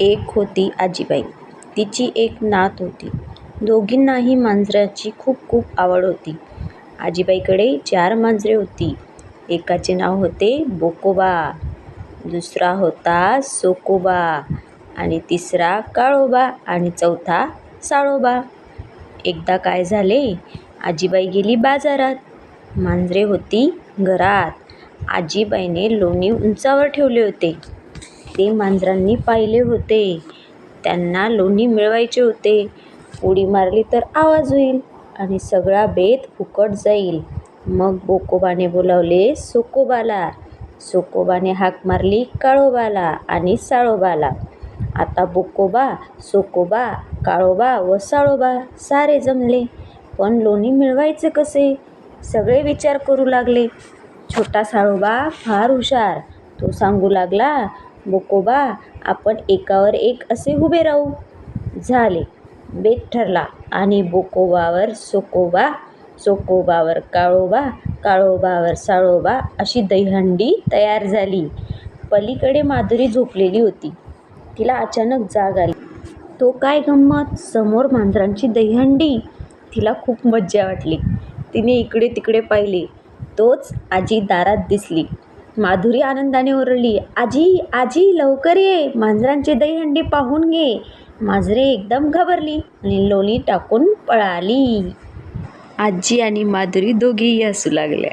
एक होती आजीबाई. तिची एक नात होती. दोघींनाही मांजराची खूप खूप आवड होती. आजीबाईकडे चार मांजरे होती. एकाचे नाव होते बोकोबा दुसरा होता सोकोबा आणि तिसरा काळोबा आणि चौथा साळोबा. एकदा काय झाले? आजीबाई गेली बाजारात. मांजरे होती घरात. आजीबाईने लोणी उंचावर ठेवले होते. ते मांजरांनी पाहिले होते. त्यांना लोणी मिळवायचे होते. उडी मारली तर आवाज होईल आणि सगळा बेत फुकट जाईल. मग बोकोबाने बोलावले सोकोबाला. सोकोबाने हाक मारली काळोबाला आणि साळोबाला. आता बोकोबा सोकोबा काळोबा व साळोबा सारे जमले. पण लोणी मिळवायचे कसे? सगळे विचार करू लागले. छोटा साळोबा फार हुशार. तो सांगू लागला बोकोबा आपण एकावर एक असे उभे राहू. झाले. बेत ठरला. आणि बोकोबावर सोकोबा सोकोबावर काळोबा काळोबावर साळोबा अशी दहीहंडी तयार झाली. पलीकडे माधुरी झोपलेली होती. तिला अचानक जाग आली. तो काय गंमत? समोर मांजरांची दहीहंडी. तिला खूप मज्जा वाटली. तिने इकडे तिकडे पाहिले. तोच आजी दारात दिसली. माधुरी आनंदाने ओरडली आजी आजी लवकर ये मांजरांची दहीहंडी पाहून घे. मांजरे एकदम घाबरली आणि लोणी टाकून पळाली. आजी आणि माधुरी दोघीही हसू लागल्या.